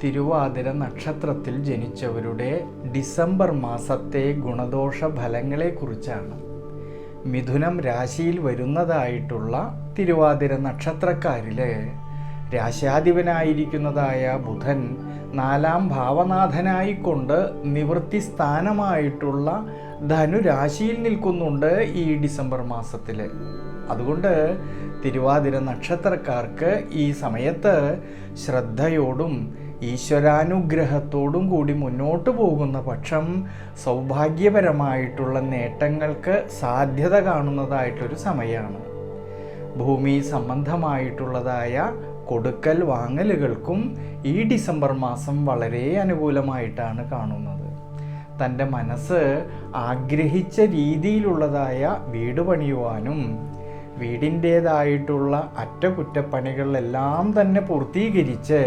തിരുവാതിര നക്ഷത്രത്തിൽ ജനിച്ചവരുടെ ഡിസംബർ മാസത്തെ ഗുണദോഷ ഫലങ്ങളെക്കുറിച്ചാണ് മിഥുനം രാശിയിൽ വരുന്നതായിട്ടുള്ള തിരുവാതിര നക്ഷത്രക്കാരിലെ രാശാധിപനായിരിക്കുന്നതായ ബുധൻ നാലാം ഭാവനാഥനായിക്കൊണ്ട് നിവൃത്തി സ്ഥാനമായിട്ടുള്ള ധനുരാശിയിൽ നിൽക്കുന്നുണ്ട് ഈ ഡിസംബർ മാസത്തിൽ അതുകൊണ്ട് തിരുവാതിര നക്ഷത്രക്കാർക്ക് ഈ സമയത്ത് ശ്രദ്ധയോടും ഈശ്വരാനുഗ്രഹത്തോടും കൂടി മുന്നോട്ട് പോകുന്ന പക്ഷം സൗഭാഗ്യപരമായിട്ടുള്ള നേട്ടങ്ങൾക്ക് സാധ്യത കാണുന്നതായിട്ടൊരു സമയമാണ് ഭൂമി സംബന്ധമായിട്ടുള്ളതായ കൊടുക്കൽ വാങ്ങലുകൾക്കും ഈ ഡിസംബർ മാസം വളരെ അനുകൂലമായിട്ടാണ് കാണുന്നത്. തന്റെ മനസ്സ് ആഗ്രഹിച്ച രീതിയിലുള്ളതായ വീട് പണിയുവാനും വീടിന്റേതായിട്ടുള്ള അറ്റകുറ്റപ്പണികളെല്ലാം തന്നെ പൂർത്തീകരിച്ച്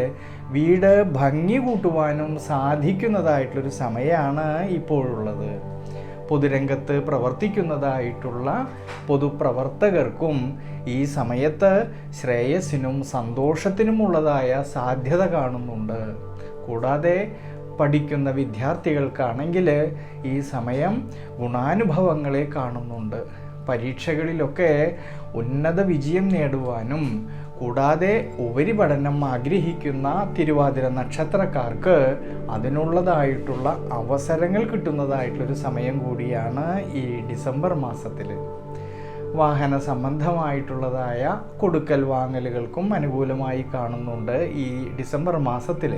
വീട് ഭംഗി കൂട്ടുവാനും സാധിക്കുന്നതായിട്ടുള്ളൊരു സമയമാണ് ഇപ്പോഴുള്ളത്. പൊതുരംഗത്ത് പ്രവർത്തിക്കുന്നതായിട്ടുള്ള പൊതുപ്രവർത്തകർക്കും ഈ സമയത്ത് ശ്രേയസ്സിനും സന്തോഷത്തിനുമുള്ളതായ സാധ്യത കാണുന്നുണ്ട്. കൂടാതെ പഠിക്കുന്ന വിദ്യാർത്ഥികൾക്കാണെങ്കിൽ ഈ സമയം ഗുണാനുഭവങ്ങളെ കാണുന്നുണ്ട്. പരീക്ഷകളിലൊക്കെ ഉന്നത വിജയം നേടുവാനും കൂടാതെ ഉപരിപഠനം ആഗ്രഹിക്കുന്ന തിരുവാതിര നക്ഷത്രക്കാർക്ക് അതിനുള്ളതായിട്ടുള്ള അവസരങ്ങൾ കിട്ടുന്നതായിട്ടുള്ളൊരു സമയം കൂടിയാണ് ഈ ഡിസംബർ മാസത്തിൽ. വാഹന സംബന്ധമായിട്ടുള്ളതായ കൊടുക്കൽ വാങ്ങലുകൾക്കും അനുകൂലമായി കാണുന്നുണ്ട് ഈ ഡിസംബർ മാസത്തിൽ.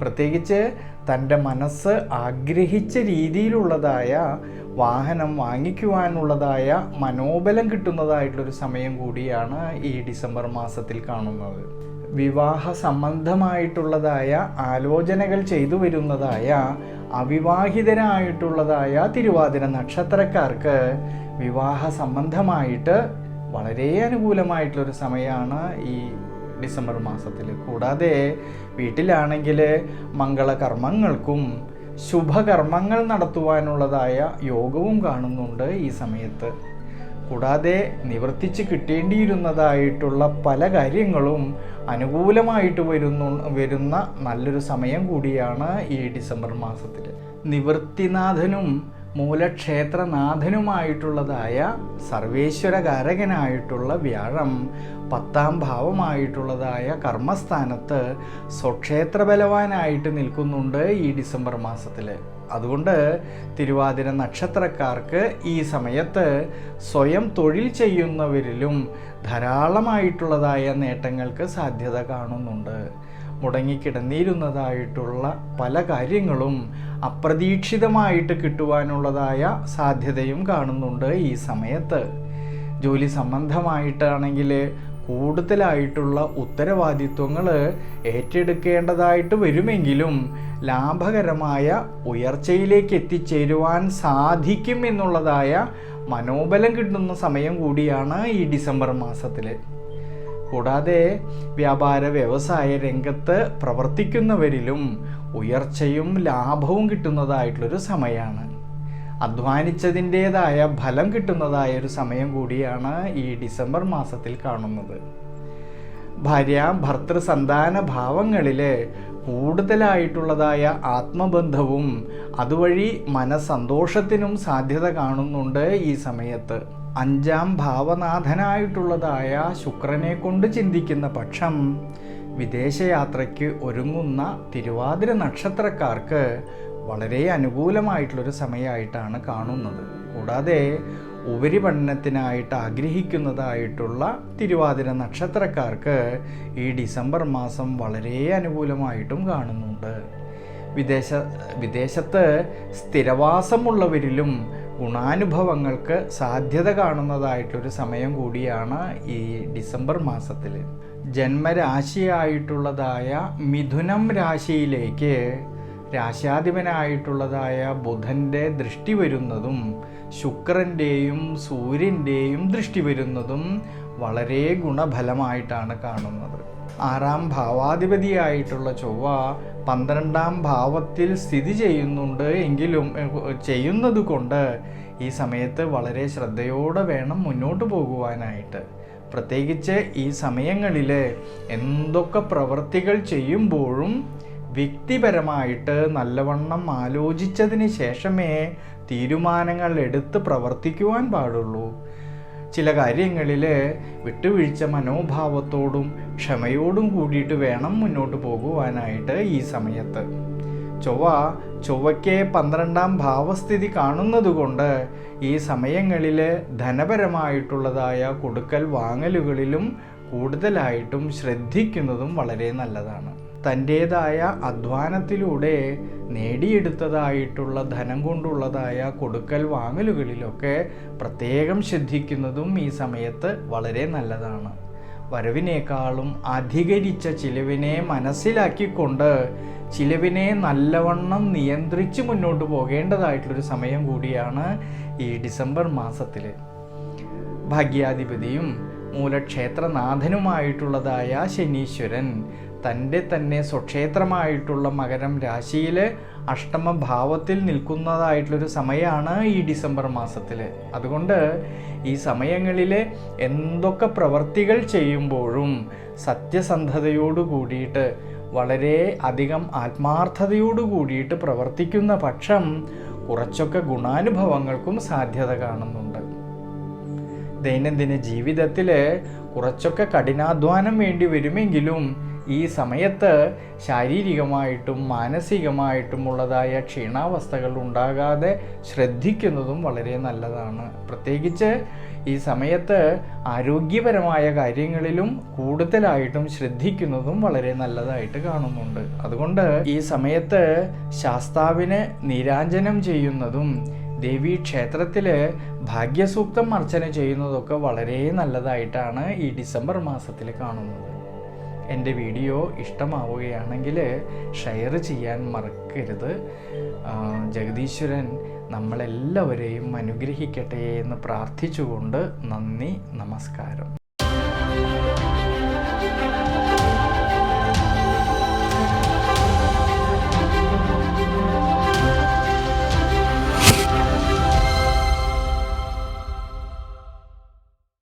പ്രത്യേകിച്ച് തന്റെ മനസ്സ് ആഗ്രഹിച്ച രീതിയിലുള്ളതായ വാഹനം വാങ്ങിക്കുവാനുള്ളതായ മനോബലം കിട്ടുന്നതായിട്ടുള്ളൊരു സമയം കൂടിയാണ് ഈ ഡിസംബർ മാസത്തിൽ കാണുന്നത്. വിവാഹ സംബന്ധമായിട്ടുള്ളതായ ആലോചനകൾ ചെയ്തു വരുന്നതായ അവിവാഹിതരായിട്ടുള്ളതായ തിരുവാതിര നക്ഷത്രക്കാർക്ക് വിവാഹ സംബന്ധമായിട്ട് വളരെ അനുകൂലമായിട്ടുള്ളൊരു സമയമാണ് ഈ ഡിസംബർ മാസത്തിൽ കൂടാതെ വീട്ടിലാണെങ്കിൽ മംഗളകർമ്മങ്ങൾക്കും ശുഭകർമ്മങ്ങൾ നടത്തുവാനുള്ളതായ യോഗവും കാണുന്നുണ്ട് ഈ സമയത്ത്. കൂടാതെ നിവർത്തിച്ച് കിട്ടേണ്ടിയിരുന്നതായിട്ടുള്ള പല കാര്യങ്ങളും അനുകൂലമായിട്ട് വരുന്നു വരുന്ന നല്ലൊരു സമയം കൂടിയാണ് ഈ ഡിസംബർ മാസത്തിൽ നിവൃത്തിനാഥനും മൂലക്ഷേത്രനാഥനുമായിട്ടുള്ളതായ സർവേശ്വരകാരകനായിട്ടുള്ള വ്യാഴം പത്താം ഭാവമായിട്ടുള്ളതായ കർമ്മസ്ഥാനത്ത് സ്വക്ഷേത്ര ബലവാനായിട്ട് നിൽക്കുന്നുണ്ട് ഈ ഡിസംബർ മാസത്തിൽ അതുകൊണ്ട് തിരുവാതിര നക്ഷത്രക്കാർക്ക് ഈ സമയത്ത് സ്വയം തൊഴിൽ ചെയ്യുന്നവരിലും ധാരാളമായിട്ടുള്ളതായ നേട്ടങ്ങൾക്ക് സാധ്യത കാണുന്നുണ്ട്. മുടങ്ങിക്കിടന്നിരുന്നതായിട്ടുള്ള പല കാര്യങ്ങളും അപ്രതീക്ഷിതമായിട്ട് കിട്ടുവാനുള്ളതായ സാധ്യതയും കാണുന്നുണ്ട് ഈ സമയത്ത്. ജോലി സംബന്ധമായിട്ടാണെങ്കിൽ കൂടുതലായിട്ടുള്ള ഉത്തരവാദിത്വങ്ങൾ ഏറ്റെടുക്കേണ്ടതായിട്ട് വരുമെങ്കിലും ലാഭകരമായ ഉയർച്ചയിലേക്ക് എത്തിച്ചേരുവാൻ സാധിക്കും എന്നുള്ളതായ മനോബലം കിട്ടുന്ന സമയം കൂടിയാണ് ഈ ഡിസംബർ മാസത്തിൽ കൂടാതെ വ്യാപാര വ്യവസായ രംഗത്ത് പ്രവർത്തിക്കുന്നവരിലും ഉയർച്ചയും ലാഭവും കിട്ടുന്നതായിട്ടുള്ളൊരു സമയമാണ് അധ്വാനിച്ചതിന്റെതായ ഫലം കിട്ടുന്നതായ ഒരു സമയം കൂടിയാണ് ഈ ഡിസംബർ മാസത്തിൽ കാണുന്നത്. ഭാര്യ ഭർത്തൃ സന്താന ഭാവങ്ങളിൽ കൂടുതലായിട്ടുള്ളതായ ആത്മബന്ധവും അതുവഴി മനസ്സന്തോഷത്തിനും സാധ്യത കാണുന്നുണ്ട് ഈ സമയത്ത്. അഞ്ചാം ഭാവനാഥനായിട്ടുള്ളതായ ശുക്രനെ കൊണ്ട് ചിന്തിക്കുന്ന പക്ഷം വിദേശയാത്രയ്ക്ക് ഒരുങ്ങുന്ന തിരുവാതിര നക്ഷത്രക്കാർക്ക് വളരെ അനുകൂലമായിട്ടുള്ളൊരു സമയമായിട്ടാണ് കാണുന്നത്. കൂടാതെ ഉപരിപഠനത്തിനായിട്ട് ആഗ്രഹിക്കുന്നതായിട്ടുള്ള തിരുവാതിര നക്ഷത്രക്കാർക്ക് ഈ ഡിസംബർ മാസം വളരെ അനുകൂലമായിട്ടും കാണുന്നുണ്ട്. വിദേശ വിദേശത്ത് സ്ഥിരവാസമുള്ളവരിലും ഗുണാനുഭവങ്ങൾക്ക് സാധ്യത കാണുന്നതായിട്ടൊരു സമയം കൂടിയാണ് ഈ ഡിസംബർ മാസത്തിൽ ജന്മരാശിയായിട്ടുള്ളതായ മിഥുനം രാശിയിലേക്ക് രാശാധിപനായിട്ടുള്ളതായ ബുധന്റെ ദൃഷ്ടി വരുന്നതും ശുക്രന്റെയും സൂര്യന്റെയും ദൃഷ്ടി വരുന്നതും വളരെ ഗുണഫലമായിട്ടാണ് കാണുന്നത്. ആറാം ഭാവാധിപതിയായിട്ടുള്ള ചൊവ്വ പന്ത്രണ്ടാം ഭാവത്തിൽ സ്ഥിതി ചെയ്യുന്നുണ്ട് എങ്കിലും ചെയ്യുന്നത് കൊണ്ട് ഈ സമയത്ത് വളരെ ശ്രദ്ധയോടെ വേണം മുന്നോട്ട് പോകുവാനായിട്ട്. പ്രത്യേകിച്ച് ഈ സമയങ്ങളിൽ എന്തൊക്കെ പ്രവൃത്തികൾ ചെയ്യുമ്പോഴും വ്യക്തിപരമായിട്ട് നല്ലവണ്ണം ആലോചിച്ചതിന് ശേഷമേ തീരുമാനങ്ങൾ എടുത്ത് പ്രവർത്തിക്കുവാൻ പാടുള്ളൂ. ചില കാര്യങ്ങളിൽ വിട്ടുവീഴ്ച മനോഭാവത്തോടും ക്ഷമയോടും കൂടിയിട്ട് വേണം മുന്നോട്ട് പോകുവാനായിട്ട് ഈ സമയത്ത്. ചൊവ്വ ചൊവ്വയ്ക്ക് പന്ത്രണ്ടാം ഭാവസ്ഥിതി കാണുന്നതുകൊണ്ട് ഈ സമയങ്ങളിൽ ധനപരമായിട്ടുള്ളതായ കൊടുക്കൽ വാങ്ങലുകളിലും കൂടുതലായിട്ടും ശ്രദ്ധിക്കുന്നതും വളരെ നല്ലതാണ്. തന്റേതായ അധ്വാനത്തിലൂടെ നേടിയെടുത്തതായിട്ടുള്ള ധനം കൊണ്ടുള്ളതായ കൊടുക്കൽ വാങ്ങലുകളിലൊക്കെ പ്രത്യേകം ശ്രദ്ധിക്കുന്നതും ഈ സമയത്ത് വളരെ നല്ലതാണ്. വരവിനേക്കാളും അധികരിച്ച ചിലവിനെ മനസ്സിലാക്കിക്കൊണ്ട് ചിലവിനെ നല്ലവണ്ണം നിയന്ത്രിച്ച് മുന്നോട്ട് പോകേണ്ടതായിട്ടുള്ളൊരു സമയം കൂടിയാണ് ഈ ഡിസംബർ മാസത്തിൽ ഭാഗ്യാധിപതിയും മൂലക്ഷേത്രനാഥനുമായിട്ടുള്ളതായ ശനീശ്വരൻ തന്റെ തന്നെ സ്വക്ഷേത്രമായിട്ടുള്ള മകരം രാശിയിൽ അഷ്ടമഭാവത്തിൽ നിൽക്കുന്നതായിട്ടുള്ളൊരു സമയമാണ് ഈ ഡിസംബർ മാസത്തിൽ അതുകൊണ്ട് ഈ സമയങ്ങളിൽ എന്തൊക്കെ പ്രവർത്തികൾ ചെയ്യുമ്പോഴും സത്യസന്ധതയോടു കൂടിയിട്ട് വളരെ അധികം ആത്മാർത്ഥതയോടു കൂടിയിട്ട് പ്രവർത്തിക്കുന്ന പക്ഷം കുറച്ചൊക്കെ ഗുണാനുഭവങ്ങൾക്കും സാധ്യത കാണുന്നുണ്ട്. ദൈനംദിന ജീവിതത്തിൽ കുറച്ചൊക്കെ കഠിനാധ്വാനം വേണ്ടി വരുമെങ്കിലും ഈ സമയത്ത് ശാരീരികമായിട്ടും മാനസികമായിട്ടും ഉള്ളതായ ക്ഷീണാവസ്ഥകൾ ഉണ്ടാകാതെ ശ്രദ്ധിക്കുന്നതും വളരെ നല്ലതാണ്. പ്രത്യേകിച്ച് ഈ സമയത്ത് ആരോഗ്യപരമായ കാര്യങ്ങളിലും കൂടുതലായിട്ടും ശ്രദ്ധിക്കുന്നതും വളരെ നല്ലതായിട്ട് കാണുന്നുണ്ട്. അതുകൊണ്ട് ഈ സമയത്ത് ശാസ്താവിന് നീരാഞ്ജനം ചെയ്യുന്നതും ദേവി ക്ഷേത്രത്തിൽ ഭാഗ്യസൂക്തം അർച്ചന ചെയ്യുന്നതൊക്കെ വളരെ നല്ലതായിട്ടാണ് ഈ ഡിസംബർ മാസത്തിൽ കാണുന്നത്. എന്റെ വീഡിയോ ഇഷ്ടമാവുകയാണെങ്കിൽ ഷെയർ ചെയ്യാൻ മറക്കരുത്. ജഗദീശ്വരൻ നമ്മളെല്ലാവരെയും അനുഗ്രഹിക്കട്ടെ എന്ന് പ്രാർത്ഥിച്ചുകൊണ്ട് നന്ദി നമസ്കാരം.